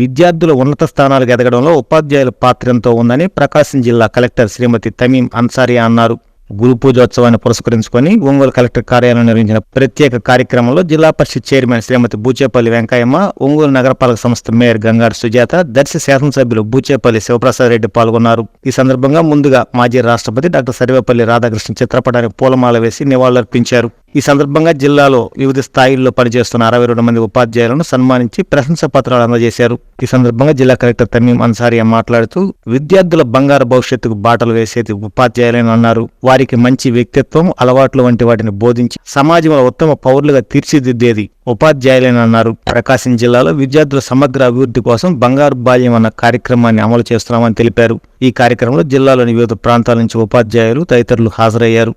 విద్యార్థుల ఉన్నత స్థానాలకు ఎదగడంలో ఉపాధ్యాయుల పాత్ర ఎంతో ఉందని ప్రకాశం జిల్లా కలెక్టర్ శ్రీమతి తమీం అన్సారియా అన్నారు. గురు పూజోత్సవాన్ని పురస్కరించుకొని ఒంగోలు కలెక్టర్ కార్యాలయం నిర్వహించిన ప్రత్యేక కార్యక్రమంలో జిల్లా పరిషత్ చైర్మన్ శ్రీమతి బూచేపల్లి వెంకయ్యమ్మ ఒంగోలు నగరపాలక సంస్థ మేయర్ గంగారు సుజాత దర్శి శాసనసభ్యులు బూచేపల్లి శివప్రసాద్ రెడ్డి పాల్గొన్నారు. ఈ సందర్భంగా ముందుగా మాజీ రాష్ట్రపతి డాక్టర్ సర్వేపల్లి రాధాకృష్ణ చిత్రపటానికి పూలమాల వేసి నివాళులర్పించారు. ఈ సందర్భంగా జిల్లాలో వివిధ స్థాయిల్లో పనిచేస్తున్న అరవై రెండు మంది ఉపాధ్యాయులను సన్మానించి ప్రశంసా పత్రాలు అందజేశారు. ఈ సందర్భంగా జిల్లా కలెక్టర్ తమీం అన్సారియా మాట్లాడుతూ విద్యార్థుల బంగారు భవిష్యత్తుకు బాటలు వేసేది ఉపాధ్యాయులని అన్నారు. వారికి మంచి వ్యక్తిత్వం అలవాట్లు వంటి వాటిని బోధించి సమాజంలో ఉత్తమ పౌరులుగా తీర్చిదిద్దేది ఉపాధ్యాయులని అన్నారు. ప్రకాశం జిల్లాలో విద్యార్థుల సమగ్ర అభివృద్ధి కోసం బంగారు బాల్యం అన్న కార్యక్రమాన్ని అమలు చేస్తున్నామని తెలిపారు. ఈ కార్యక్రమంలో జిల్లాలోని వివిధ ప్రాంతాల నుంచి ఉపాధ్యాయులు తదితరులు హాజరయ్యారు.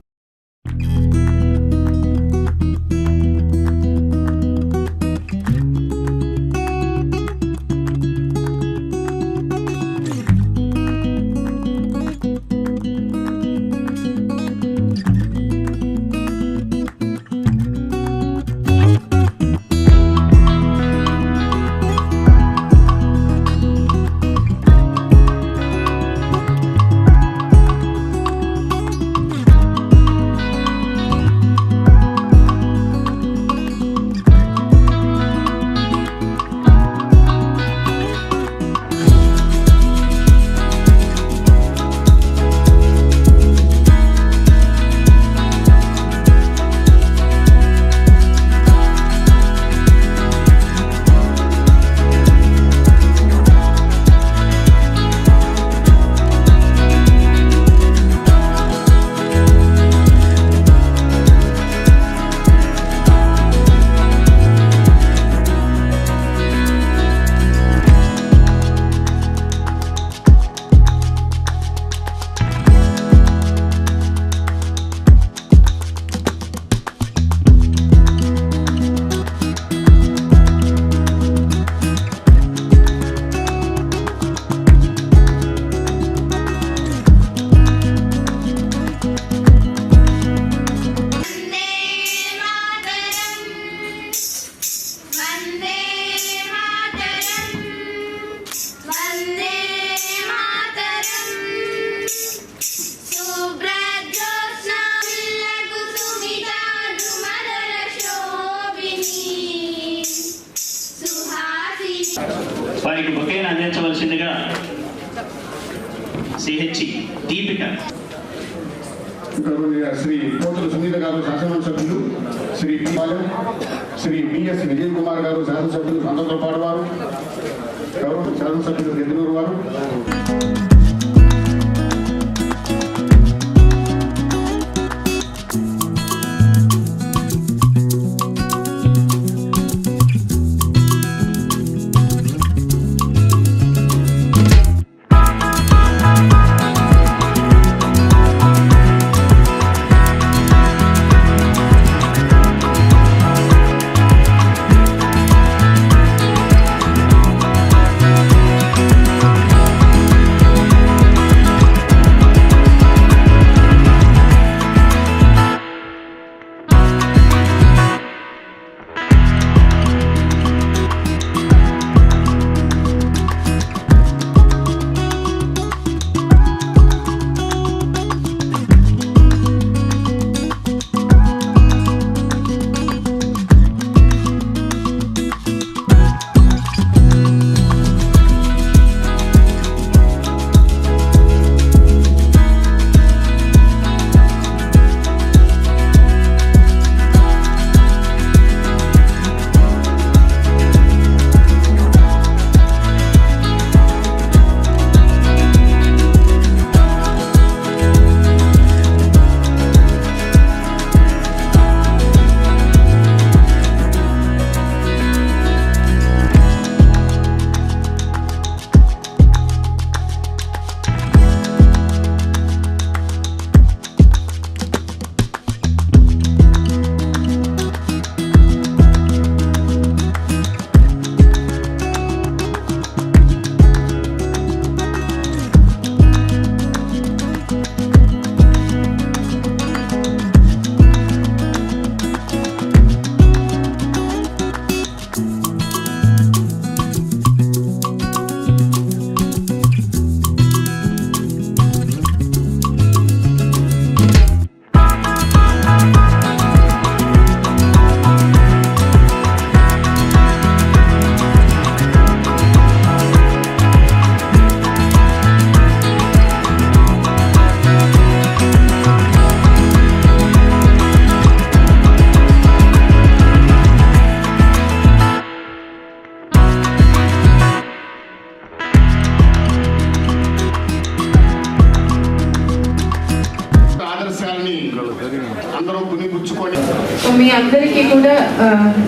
వారికి బొకేను అందించవలసిందిగా సిహెచ్ దీపిక. శ్రీ పోతుల సునీత గారు శాసనసభ్యులు శ్రీ పి. పాలెం శ్రీ బిఎస్ విజయ్ కుమార్ గారు శాసనసభ్యులు సందర్భ పాడవారు గౌరవ శాసనసభ్యులు రెడ్డినూరు వారు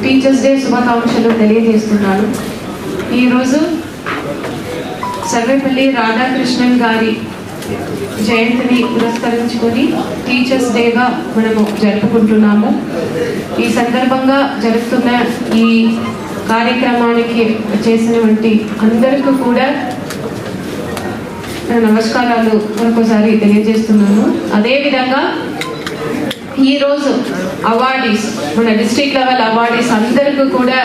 టీచర్స్ డే శుభాకాంక్షలు తెలియజేస్తున్నాను. ఈరోజు సర్వేపల్లి రాధాకృష్ణన్ గారి జయంతిని పురస్కరించుకొని టీచర్స్ డేగా మనము జరుపుకుంటున్నాము. ఈ సందర్భంగా జరుగుతున్న ఈ కార్యక్రమానికి చేసినటువంటి అందరికీ కూడా నమస్కారాలు మరొకసారి తెలియజేస్తున్నాను. అదేవిధంగా ఈరోజు అవార్డీస్ మన డిస్ట్రిక్ట్ లెవెల్ అవార్డీస్ అందరికీ కూడా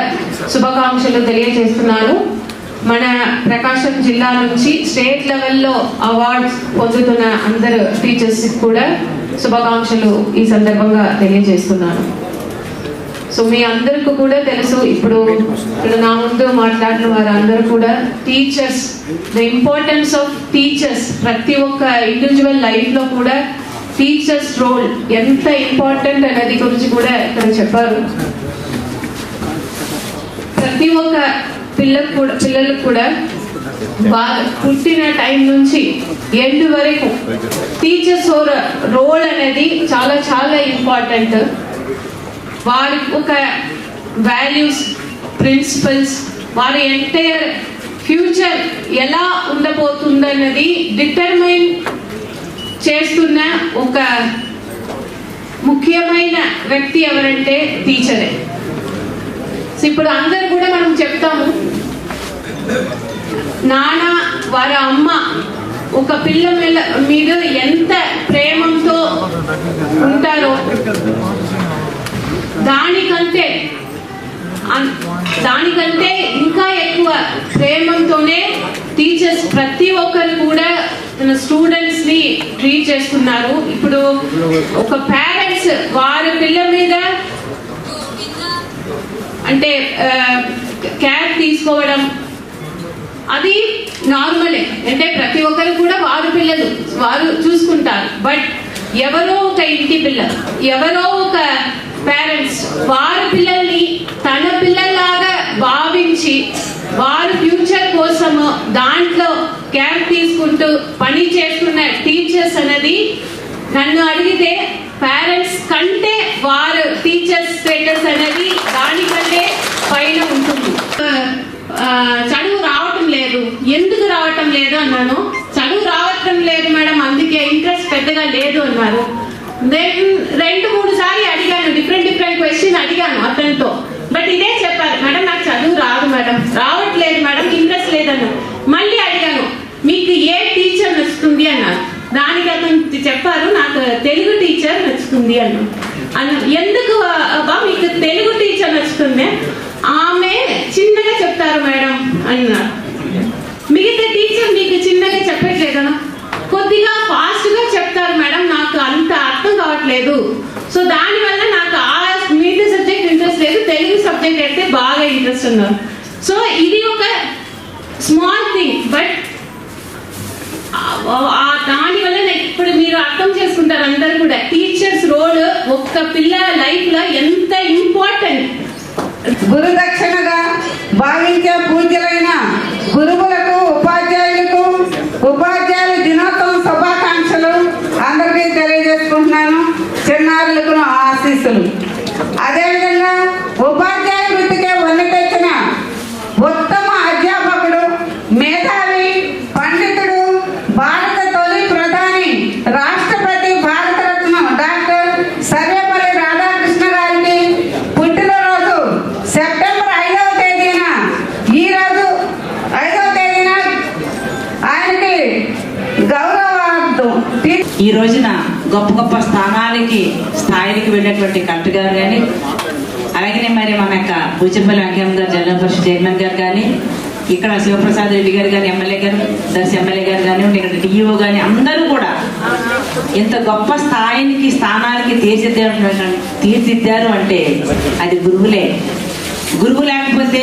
శుభాకాంక్షలు తెలియజేస్తున్నాను. మన ప్రకాశం జిల్లా నుంచి స్టేట్ లెవెల్లో అవార్డ్స్ పొందుతున్న అందరు టీచర్స్ కూడా శుభాకాంక్షలు ఈ సందర్భంగా తెలియజేస్తున్నాను. సో మీ అందరికీ కూడా తెలుసు ఇప్పుడు ఇక్కడ నా ముందు మాట్లాడిన వారందరూ కూడా teachers the importance of teachers ప్రతి ఒక్క ఇండివిజువల్ లైఫ్లో కూడా టీచర్స్ రోల్ ఎంత ఇంపార్టెంట్ అనేది గురించి కూడా ఇక్కడ చెప్పారు. ప్రతి ఒక్క పిల్లకు కూడా పిల్లలకు కూడా బాగా పుట్టిన టైం నుంచి ఎండ్ వరకు టీచర్స్ రోల్ అనేది చాలా చాలా ఇంపార్టెంట్ వారి ఒక వాల్యూస్ ప్రిన్సిపల్స్ వారి ఎంటైర్ ఫ్యూచర్ ఎలా ఉండబోతుందన్నది డిటర్మైన్ చేస్తున్న ఒక ముఖ్యమైన వ్యక్తి ఎవరంటే టీచరే. ఇప్పుడు అందరు కూడా మనం చెప్తాము నాన్న వారి అమ్మ ఒక పిల్ల మీద- మీద ఎంత ప్రేమంతో ఉంటారో దానికంటే దానికంటే ఇంకా ఎక్కువ ప్రేమంతోనే టీచర్స్ ప్రతి ఒక్కరు కూడా తన స్టూడెంట్స్ని ట్రీట్ చేస్తున్నారు. ఇప్పుడు ఒక పేరెంట్స్ వారి పిల్ల మీద అంటే కేర్ తీసుకోవడం అది నార్మలే అంటే ప్రతి ఒక్కరు కూడా వారు పిల్లలు వారు చూసుకుంటారు. బట్ ఎవరో ఒక ఇంటి పిల్ల ఎవరో ఒక పేరెంట్స్ వారి పిల్లల్ని తన పిల్లల్లాగా భావించి వారి ఫ్యూచర్ కోసము దాంట్లో క్యాబ్ తీసుకుంటూ పని చేస్తున్న టీచర్స్ అనేది నన్ను అడిగితే పేరెంట్స్ కంటే వారు టీచర్స్ స్టేటస్ అనేది దానికంటే పైన ఉంటుంది. చదువు రావటం లేదు. ఎందుకు రావటం లేదు అన్నాను. చదువు రావటం లేదు మేడం అందుకే ఇంట్రెస్ట్ పెద్దగా లేదు అన్నారు. దెన్ రెండు మూడు సార్లు అడిగాను డిఫరెంట్ డిఫరెంట్ క్వశ్చన్ అడిగాను అతనితో. బట్ ఇదే చెప్పారు మేడం నాకు చదువు రాదు మేడం. రావట్లేదు మేడం ఇంట్రెస్ట్ లేదన్నారు మళ్ళీ అడిగాను నచ్చుతుంది అన్నారు. దానికి అతను చెప్పారు నాకు తెలుగు టీచర్ నచ్చుతుంది అన్నాను అన్న ఎందుకు అబ్బా మీకు తెలుగు టీచర్ నచ్చుతుంది? ఆమె చిన్నగా చెప్తారు మేడం అన్నారు. మిగతా టీచర్ మీకు చిన్నగా చెప్పట్లేదా? కొద్దిగా ఫాస్ట్గా చెప్తారు మేడం నాకు అంత అర్థం కావట్లేదు. సో దానివల్ల నాకు ఆ మిగతా సబ్జెక్ట్ ఇంట్రెస్ట్ లేదు తెలుగు సబ్జెక్ట్ అయితే బాగా ఇంట్రెస్ట్ ఉన్నారు. సో ఇది ఒక స్మాల్ థింగ్ బట్ దాని వల్ల ఇప్పుడు మీరు అర్థం చేసుకుంటారు అందరు కూడా. టీచర్స్ రోల్ ఒక్క పిల్ల లైఫ్లో ఎంత ఇంపార్టెంట్ గురుదక్షిణగా భావించే పూజలైన గురువులకు ఉపాధ్యాయులకు ఉపాధి దినోత్సవం శుభాకాంక్షలు అందరికీ తెలియజేసుకుంటున్నాను చిన్నారులకు నా ఆశీస్సులు అదేవిధంగా ఉపాధ్యాయ వృత్తికే వన్నె తెచ్చిన ఉత్తమ అధ్యాపకుడు మేధావి పండితుడు భారత తొలి ప్రధాని రాష్ట్రపతి భారతరత్న డాక్టర్ సర్వేపల్లి రాధాకృష్ణ గారికి పుట్టినరోజు సెప్టెంబర్ ఐదవ తేదీన ఈ రోజు ఐదవ తేదీన ఆయనకి గౌరవార్థం తీ- ఈ రోజున గొప్ప గొప్ప స్థానాలకి స్థాయిలకి వెళ్ళినటువంటి కలెక్టర్ గారు కానీ అలాగే మరి మన యొక్క బూచంపల్లి వెంకయ్య గారు జిల్లా పరిషత్ చైర్మన్ గారు కానీ ఇక్కడ శివప్రసాద్ రెడ్డి గారు కానీ ఎమ్మెల్యే గారు దర్శి ఎమ్మెల్యే గారు కానీ ఇక్కడ డిఈఓ కానీ అందరూ కూడా ఇంత గొప్ప స్థాయికి స్థానానికి తీర్చిదిద్దారు తీర్చిద్దారు అంటే అది గురువులే. గురువు లేకపోతే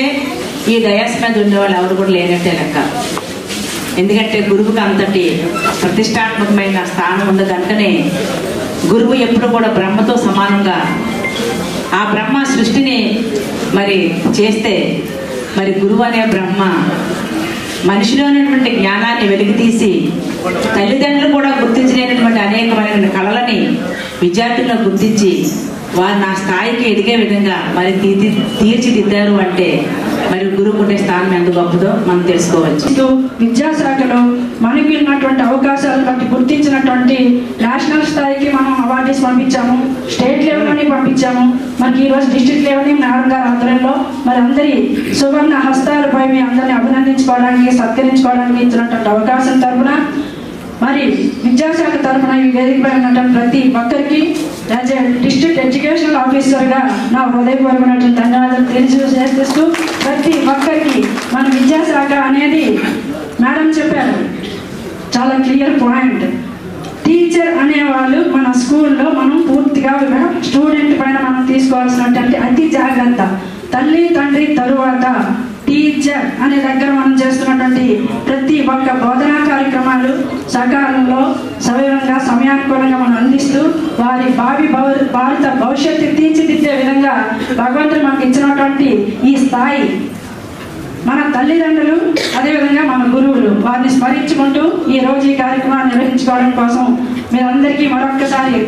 ఈ డయాస్ మీద ఉండేవాళ్ళు ఎవరు కూడా లేనట్టే లెక్క. ఎందుకంటే గురువుకి అంతటి ప్రతిష్టాత్మకమైన స్థానం ఉంది కనుకనే గురువు ఎప్పుడు కూడా బ్రహ్మతో సమానంగా ఆ బ్రహ్మ సృష్టిని మరి చేస్తే మరి గురువు అనే బ్రహ్మ మనిషిలో ఉన్నటువంటి జ్ఞానాన్ని వెలికితీసి తల్లిదండ్రులు కూడా గుర్తించలేనటువంటి అనేకమైన కళలని విద్యార్థుల్లో గుర్తించి వారు నా స్థాయికి ఎదిగే విధంగా మరి తీర్చి తీర్చిదిద్దారు అంటే మరియు గురువుకు స్థానం ఎంత గొప్పదో మనం తెలుసుకోవచ్చు. విద్యాశాఖలో మనకి ఉన్నటువంటి అవకాశాలను బట్టి గుర్తించినటువంటి నేషనల్ స్థాయికి మనం అవార్డీస్ పంపించాము స్టేట్ లెవెల్లోని పంపించాము. మనకి ఈరోజు డిస్ట్రిక్ట్ లెవెల్ మేడం గారి ఆధ్వర్యంలో మరి అందరి సువర్ణ హస్తాలపై మీ అందరిని అభినందించుకోవడానికి సత్కరించుకోవడానికి ఇచ్చినటువంటి అవకాశం తరపున మరి విద్యాశాఖ తరపున ఈ వేదికపై ఉన్నటువంటి ప్రతి ఒక్కరికి యాజ్ డిస్ట్రిక్ట్ ఎడ్యుకేషనల్ ఆఫీసర్గా నా హృదయపూర్వకమైనటువంటి ధన్యవాదాలు తెలియజేస్తూ ప్రతి ఒక్కరికి మన విద్యాశాఖ అనేది మేడం చెప్పారు. చాలా క్లియర్ పాయింట్. టీచర్ అనేవాళ్ళు మన స్కూల్లో మనం పూర్తిగా స్టూడెంట్ పైన మనం తీసుకోవాల్సినటువంటి అతి జాగ్రత్త. తల్లి తండ్రి తరువాత టీచర్ అనే దగ్గర మనం చేస్తున్నటువంటి ప్రతి ఒక్క బోధనా కార్యక్రమాలు సకాలంలో సవివరంగా సమయానుకూలంగా మనం అందిస్తూ వారి భావి భవ- భారత భవిష్యత్తు తీర్చిదిద్దే విధంగా భగవంతుడు మనకి ఇచ్చినటువంటి ఈ స్థాయి మన తల్లిదండ్రులు అదేవిధంగా మన గురువులు వారిని స్మరించుకుంటూ ఈ రోజు ఈ కార్యక్రమాన్ని నిర్వహించుకోవడం కోసం మీరందరికీ మరొక్కసారి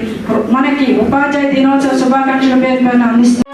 మనకి ఉపాధ్యాయ దినోత్సవ శుభాకాంక్షల పేరు పైన అందిస్తున్నాం